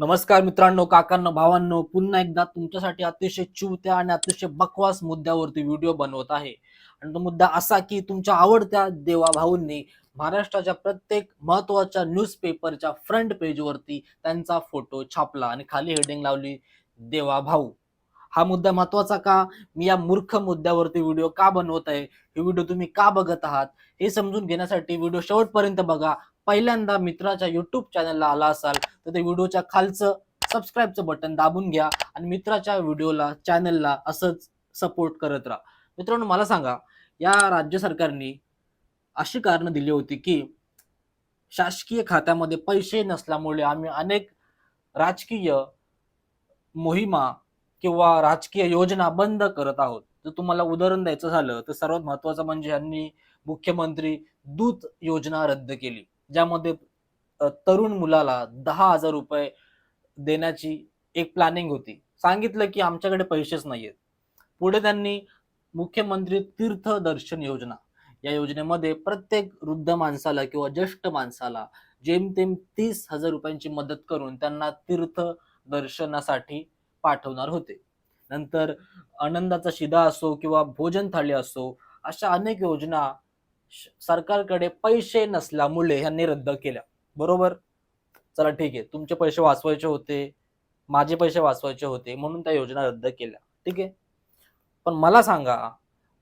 नमस्कार मित्रांनो काकांनो भावांनो पुन्हा एकदा तुमच्यासाठी अतिशय चिवत्या आणि अतिशय बकवास मुद्द्यावरती व्हिडिओ बनवत आहे. आणि तो मुद्दा असा की तुमच्या आवडत्या देवा भाऊंनी महाराष्ट्राच्या प्रत्येक महत्त्वाच्या न्यूजपेपरच्या फ्रंट पेजवरती त्यांचा फोटो छापला आणि खाली हेडिंग लावली देवा भाऊ हा मुद्दा महत्त्वाचा का? मी या मूर्ख मुद्द्यावरती व्हिडिओ का बनवत आहे? हे व्हिडिओ तुम्ही का बघत आहात? हे समजून घेण्यासाठी व्हिडिओ शेवटपर्यंत बघा. पहिल्यांदा मित्राच्या युट्यूब चॅनलला आला असाल तर ते व्हिडिओच्या खालचं सबस्क्राईबचं बटन दाबून घ्या आणि मित्राच्या व्हिडिओला चॅनलला असंच सपोर्ट करत राहा. मित्रांनो मला सांगा या राज्य सरकारने अशी कारणं दिली होती की शासकीय खात्यामध्ये पैसे नसल्यामुळे आम्ही अनेक राजकीय मोहिमा किंवा राजकीय योजना बंद करत आहोत. जर तुम्हाला उदाहरण द्यायचं झालं तर सर्वात महत्वाचं म्हणजे यांनी मुख्यमंत्री दूत योजना रद्द केली. ज्यामध्ये तरुण मुलाला दहा हजार रुपये देण्याची एक प्लॅनिंग होती. सांगितलं की आमच्याकडे पैसेच नाहीयेत. पुढे त्यांनी मुख्यमंत्री तीर्थ दर्शन योजना या योजनेमध्ये प्रत्येक वृद्ध माणसाला किंवा ज्येष्ठ माणसाला जेमतेम तीस हजार रुपयांची मदत करून त्यांना तीर्थ दर्शनासाठी पाठवणार होते. नंतर आनंदाचा शिदा असो किंवा भोजन थाळी असो अशा अनेक योजना सरकारकडे पैसे नसल्यामुळे ह्यांनी रद्द केल्या. बरोबर? चला ठीक आहे. तुमचे पैसे वाचवायचे होते. माझे पैसे वाचवायचे होते. म्हणून त्या योजना रद्द केल्या. ठीक आहे? पण मला सांगा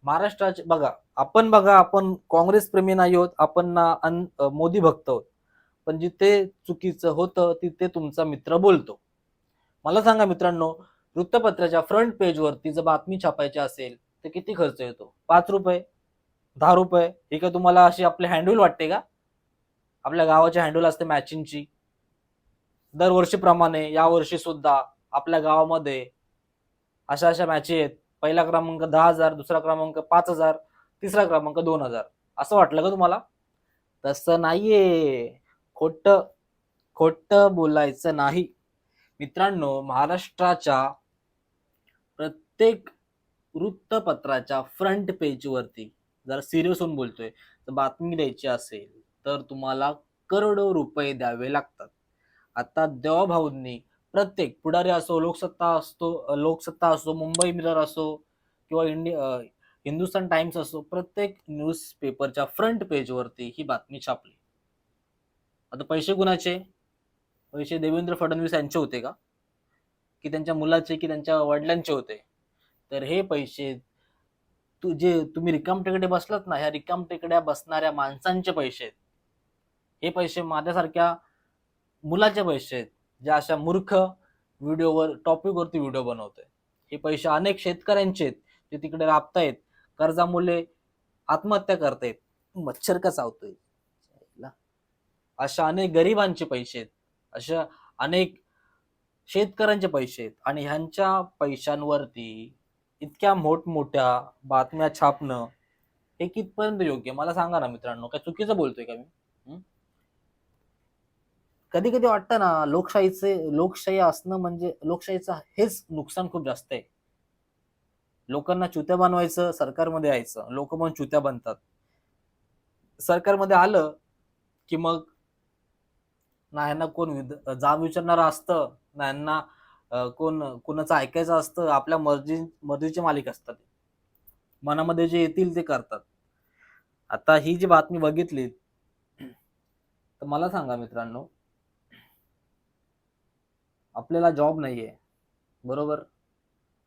महाराष्ट्राचे बघा आपण बघा आपण काँग्रेस प्रेमी नाही आहोत. आपण ना अन- मोदी भक्त आहोत. पण जिथे चुकीचं होतं तिथे तुमचा मित्र बोलतो. मला सांगा मित्रांनो वृत्तपत्राच्या फ्रंट पेजवरती जर बातमी छापायची असेल तर किती खर्च येतो? पाच रुपये. दहा रुपये. ही काय तुम्हाला अशी आपली हँडल वाटते का? आपल्या गावाची हँडल असते मॅचिंगची दरवर्षीप्रमाणे यावर्षी सुद्धा आपल्या गावामध्ये अशा अशा मॅची आहेत. पहिला क्रमांक दहा हजार दुसरा क्रमांक पाच हजार तिसरा क्रमांक दोन हजार. असं वाटलं का तुम्हाला? तसं नाहीये. खोट खोट बोलायचं नाही. मित्रांनो महाराष्ट्राच्या प्रत्येक वृत्तपत्राच्या फ्रंट पेजवरती जर सिरियस होऊन बोलतोय. तर बातमी द्यायची असेल तर तुम्हाला करोडो रुपये द्यावे लागतात. आता देवाभाऊंनी प्रत्येक पुढारी असो लोकसत्ता असतो लोकसत्ता असो मुंबई मिरर असो किंवा इंडिया हिंदुस्तान टाइम्स असो प्रत्येक न्यूज पेपरच्या फ्रंट पेजवरती ही बातमी छापली. आता पैसे कुणाचे? पैसे देवेंद्र फडणवीस यांचे होते का? की त्यांच्या मुलाचे की त्यांच्या वडिलांचे होते? तर हे पैसे तू जे तुम्ही रिकाम टेकडे बसलात ना ह्या रिकाम टेकड्या बसणाऱ्या माणसांचे पैसे आहेत. हे पैसे माझ्यासारख्या मुलाचे पैसे आहेत ज्या अशा मूर्ख व्हिडिओवर टॉपिकवरती व्हिडिओ बनवतोय. हे पैसे अनेक शेतकऱ्यांचे आहेत जे तिकडे राबतायत कर्जामुळे आत्महत्या करतायत मच्छर का चावतोय? अशा अनेक गरिबांचे पैसे आहेत अशा अनेक शेतकऱ्यांचे पैसे आहेत आणि ह्यांच्या पैशांवरती इतक्या मोठमोठ्या बातम्या छापणं हे कितपर्यंत योग्य मला सांगा ना मित्रांनो. काय चुकीचं बोलतोय का मी? कधी कधी वाटतं ना लोकशाहीचे लोकशाही असणं म्हणजे लोकशाहीचं हेच नुकसान खूप जास्त आहे. लोकांना चुत्या बनवायचं सरकारमध्ये यायचं. लोक पण चुत्या बनतात. सरकारमध्ये आलं की मग ना यांना कोण विद- जाब विचारणारं असतं ना यांना कोण कोणाचं ऐकायचं असतं आपल्या मर्जी मर्जीचे मालिक असतात मनामध्ये जे येतील ते करतात. आता ही जी बातमी बघितली तर मला सांगा मित्रांनो आपल्याला जॉब नाहीये बरोबर?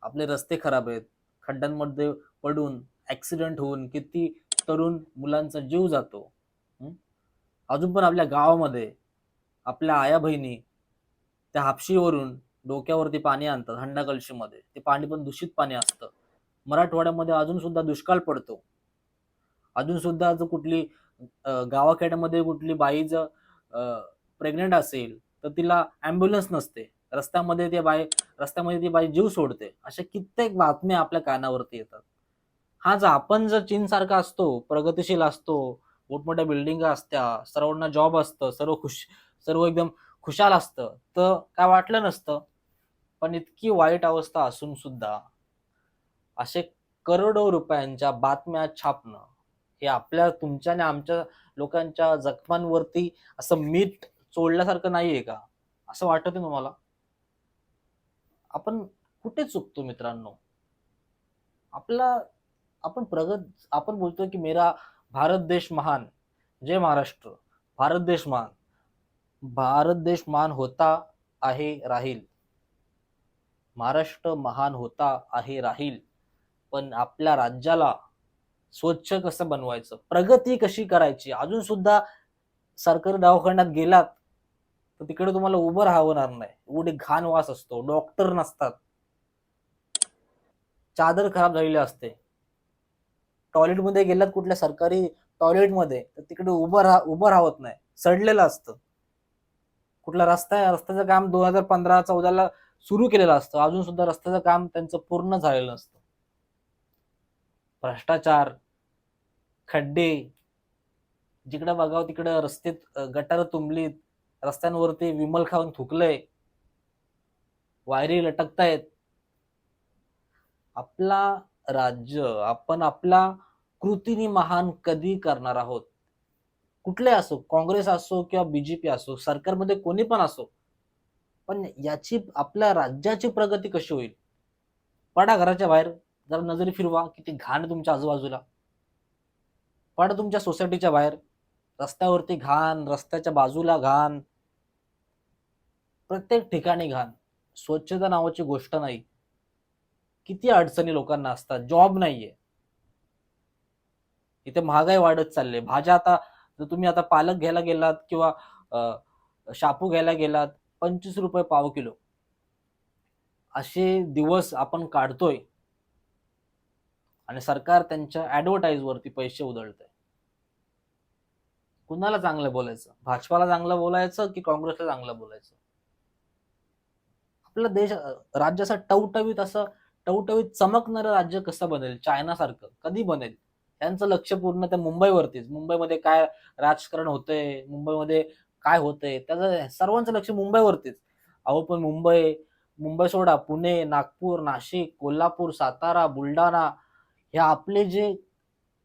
आपले रस्ते खराब आहेत खड्ड्यांमध्ये पडून ऍक्सिडेंट होऊन किती तरुण मुलांचा जीव जातो. अजून पण आपल्या गावामध्ये आपल्या आया बहिणी त्या हापशीवरून डोक्यावरती पाणी आणतात हंडा कलशीमध्ये. ते पाणी पण दूषित पाणी असतं. मराठवाड्यामध्ये अजून सुद्धा दुष्काळ पडतो. अजून सुद्धा जर कुठली गावाखेड्यामध्ये कुठली बाई जर प्रेग्नेंट असेल तर तिला ॲम्ब्युलन्स नसते. रस्त्यामध्ये ते बाई रस्त्यामध्ये ती बाई जीव सोडते. अशा कित्येक बातम्या आपल्या कानावरती येतात. हा जर आपण जर चीन सारखा असतो प्रगतिशील असतो मोठमोठ्या बिल्डिंग असत्या सर्वांना जॉब असतं सर्व खुश सर्व एकदम खुशाल असतं तर काय वाटलं नसतं? पण इतकी वाईट अवस्था असून सुद्धा असे करोडो रुपयांच्या बातम्या छापणं हे आपल्या तुमच्या आणि आमच्या लोकांच्या जखमांवरती असं मीठ चोळल्यासारखं नाहीये का? असं वाटत आहे तुम्हाला? आपण कुठे चुकतो मित्रांनो? आपला आपण प्रगत आपण बोलतो की मेरा भारत देश महान. जय महाराष्ट्र. भारत देश महान. भारत देश महान होता आहे राहील. महाराष्ट्र महान होता आहे राहील. पण आपल्या राज्याला स्वच्छ कसं बनवायचं? प्रगती कशी करायची? अजून सुद्धा सरकारी दवाखान्यात गेलात तर तिकडे तुम्हाला उभं राहणार नाही. एवढे घाण वास असतो. डॉक्टर नसतात. चादर खराब झालेली असते. टॉयलेटमध्ये गेलात कुठल्या सरकारी टॉयलेटमध्ये तर तिकडे उभं राहा उभं राहत नाही. सडलेलं असतं. कुठला रस्ता आहे? रस्त्याचं काम दोन हजार पंधरा चौदाला सुरू केलेलं असतं. अजून सुद्धा रस्त्याचं काम त्यांचं पूर्ण झालेलं नसतं. भ्रष्टाचार खड्डे जिकडं बघावं तिकडं रस्ते गटार तुंबलीत रस्त्यांवरती विमल खाऊन थुकलंय वायरी लटकतायत. आपला राज्य आपण आपला कृतीने महान कधी करणार आहोत? कुठले असो काँग्रेस असो किंवा बीजेपी असो सरकारमध्ये कोणी पण असो पण याची आपल्या राज्याची प्रगती कशी होईल? पडा घराच्या बाहेर जरा नजरी फिरवा किती घाण तुमच्या आजूबाजूला. पडा तुमच्या सोसायटीच्या बाहेर रस्त्यावरती घाण रस्त्याच्या बाजूला घाण. प्रत्येक ठिकाणी घाण. स्वच्छता नावाची गोष्ट नाही. किती अडचणी लोकांना असतात. जॉब नाहीये. इथे महागाई वाढत चालली भाज्या आता जर तुम्ही आता पालक घ्यायला गेलात किंवा शापू घ्यायला गेलात पंचवीस रुपये पाव किलो. असे दिवस आपण काढतोय. आणि सरकार त्यांच्या ऍडव्हर्टाईज वरती पैसे आहे कुणाला चांगलं बोलायचं? भाजपाला चांगलं बोलायचं की काँग्रेसला चांगलं बोलायचं? आपला देश राज्याचा राज्य असं टवटवीत असं टवटवीत चमकणारं राज्य कसं बनेल? चायनासारखं कधी बनेल? त्यांचं लक्ष पूर्ण त्या मुंबईवरतीच. मुंबईमध्ये काय राजकारण होतंय? मुंबईमध्ये काय होतंय त्याचं सर्वांचं लक्ष मुंबईवरतीच. अहो पण मुंबई मुंबई सोडा पुणे नागपूर नाशिक कोल्हापूर सातारा बुलढाणा हे आपले जे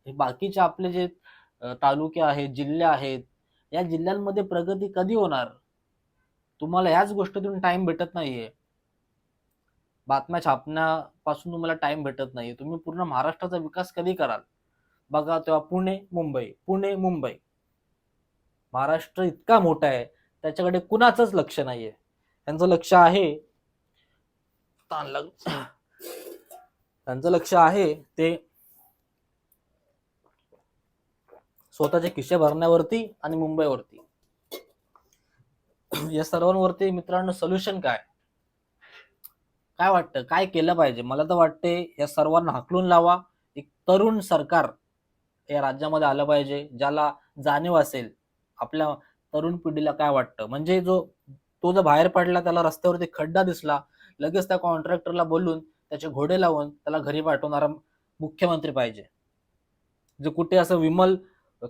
हे बाकीचे आपले जे तालुके आहेत जिल्हे आहेत या जिल्ह्यांमध्ये प्रगती कधी होणार? तुम्हाला ह्याच गोष्टीतून टाइम भेटत नाहीये. बातम्या छापण्यापासून तुम्हाला टाइम भेटत नाहीये. तुम्ही पूर्ण महाराष्ट्राचा विकास कधी कराल? बघा तेव्हा पुणे मुंबई पुणे मुंबई. महाराष्ट्र इतका मोठा आहे त्याच्याकडे कुणाचंच लक्ष नाहीये. त्यांचं लक्ष आहे त्यांचं लक्ष आहे ते स्वतःचे किस्से भरण्यावरती आणि मुंबईवरती. या सर्वांवरती मित्रांनो सोल्युशन काय? काय वाटतं? काय केलं पाहिजे? मला तर वाटते या सर्वांना हाकलून लावा. एक तरुण सरकार या राज्यामध्ये आलं पाहिजे ज्याला जाणीव असेल आपल्या तरुण पिढीला काय वाटतं? म्हणजे जो तो जर बाहेर पडला त्याला रस्त्यावरती खड्डा दिसला लगेच त्या कॉन्ट्रॅक्टरला बोलून त्याचे घोडे लावून त्याला घरी पाठवणारा मुख्यमंत्री पाहिजे. जो कुठे असं विमल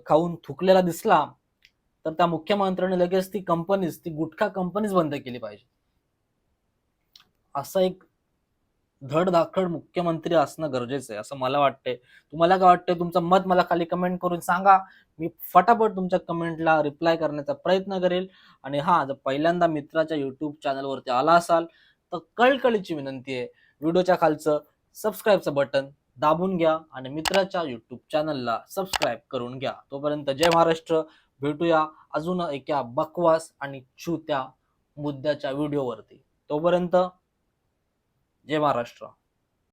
खाऊन थुकलेला दिसला तर त्या मुख्यमंत्र्याने लगेच ती कंपनीज ती गुटखा कंपनीज बंद केली पाहिजे. असा एक धडधाकड मुख्यमंत्री असणं गरजेचं आहे असं मला वाटतंय. तुम्हाला काय वाटतंय? तुमचं मत मला खाली कमेंट करून सांगा. मी फटाफट तुमच्या कमेंटला रिप्लाय करण्याचा प्रयत्न करेल. आणि हा जर पहिल्यांदा मित्राच्या युट्यूब चॅनलवरती आला असाल तर कळकळीची विनंती आहे. व्हिडिओच्या खालचं सबस्क्राईबचं बटन दाबून घ्या आणि मित्राच्या युट्यूब चॅनलला सबस्क्राईब करून घ्या. तोपर्यंत जय महाराष्ट्र. भेटूया अजून एका बकवास आणि छुत्या मुद्द्याच्या व्हिडिओवरती. तोपर्यंत जय महाराष्ट्र.